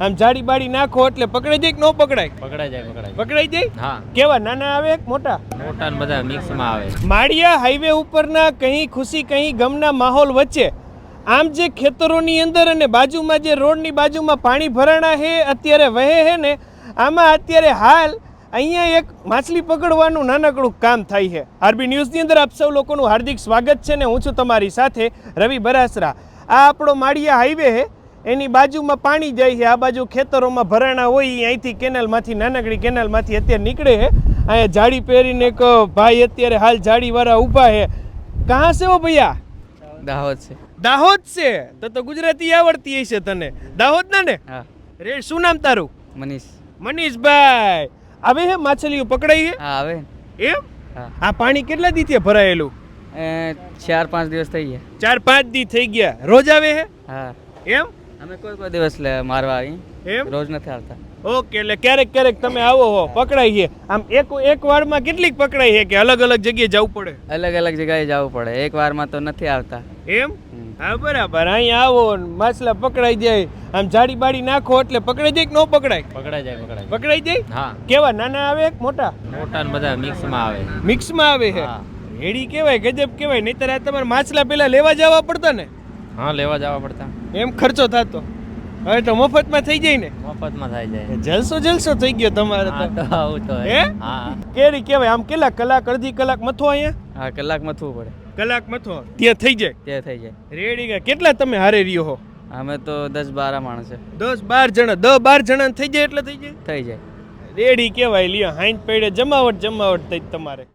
આમ જાડી બાડી નાખો એટલે પકડાઈ જાય કે ન પકડાય? પકડાઈ જાય પકડાઈ પકડાઈ જાય? હા. કેવા નાના આવે કે મોટા? મોટા ને બધા મિક્સમાં આવે. માળિયા હાઈવે ઉપરના કहीं ખુશી કहीं ગમના માહોલ વચ્ચે આમ જે ખેતરોની અંદર અને બાજુમાં જે રોડની બાજુમાં પાણી ભરાણા હે અત્યારે વહે છે ને આમાં અત્યારે હાલ અહીંયા એક માછલી પકડવાનું નાનકડું કામ થાય છે. આરબી ન્યૂઝની અંદર આપ સૌ લોકોનું હાર્દિક સ્વાગત છે ને હું છું તમારી સાથે રવિ બરાસરા. આ આપણો માળિયા હાઈવે છે એની બાજુમાં પાણી જાય છે. આ બાજુ ખેતરોમાં ભરાણા હોય અહીંથી કેનાલમાંથી નાનકડી કેનાલમાંથી અત્યારે નીકળે છે. અહીંયા જાળી પહેરીને એક ભાઈ અત્યારે હાલ જાળીવાળા ઊભા છે. કહાં છે હો ભૈયા? દાહોદ છે. દાહોદ છે? તો તો ગુજરાતી આવડતી હશે તને. દાહોદ ના? ને હા. રે શું નામ તારું? મનીષ. મનીષભાઈ. આવે હે માછલીઓ પકડાઈ હે? હા આવે. એમ? આ પાણી કેટલા દીથી ભરાયેલું? એ ચાર પાંચ દિવસ થઈ ગયા. ચાર પાંચ દી થઈ ગયા. રોજ આવે હે? હા. એમ? અમે કોઈ કોઈ દિવસ મારવા આવી. એમ? રોજ નથી આવતા ઓકે એટલે ક્યારેક ક્યારેક તમે આવો હો પકડાઈ છે. આમ એક એક વારમાં કેટલીક પકડાઈ છે કે અલગ અલગ જગ્યાએ જવું પડે? અલગ અલગ જગ્યાએ જવું પડે. એક વારમાં તો નથી આવતા એમ? હા બરાબર. અહીંયા આવો માછલા પકડાઈ જાય. આમ જાડી બાડી નાખો એટલે પકડાઈ જાય કે ન પકડાય? પકડાઈ જાય પકડાઈ પકડાઈ જાય? હા. કેવા નાના આવે કે મોટા? મોટા ને બધા મિક્સમાં આવે. મિક્સમાં આવે છે હા. રેડી કહેવાય ગજબ કહેવાય. નહીતર આ તમારે માછલા પેલા લેવા જવા પડતા ને? હા લેવા જવા પડતા. એમ ખર્ચો થતો. હવે તો મફતમાં થઈ જાય ને. મફતમાં થઈ જાય. જલસો જલસો થઈ ગયો તમારે તો. આવું તો હે? હા. કેરી કહેવાય આમ કેટલા કલાક અડધી કલાક મથો અહીંયા? હા કલાક મથવું પડે. કલાક મથો. ત્યાં થઈ જાય? તે થઈ જાય. રેડી ગયા. કેટલા તમે હારે રહ્યો હો? અમે તો દસ બાર માણસ છે. દસ બાર જણા. દસ બાર જણા થઈ જાય એટલે થઈ જાય? થઈ જાય. રેડી કહેવાય લ્યો હાઈન પેડે. જમાવટ જમાવટ થઈ તમારે.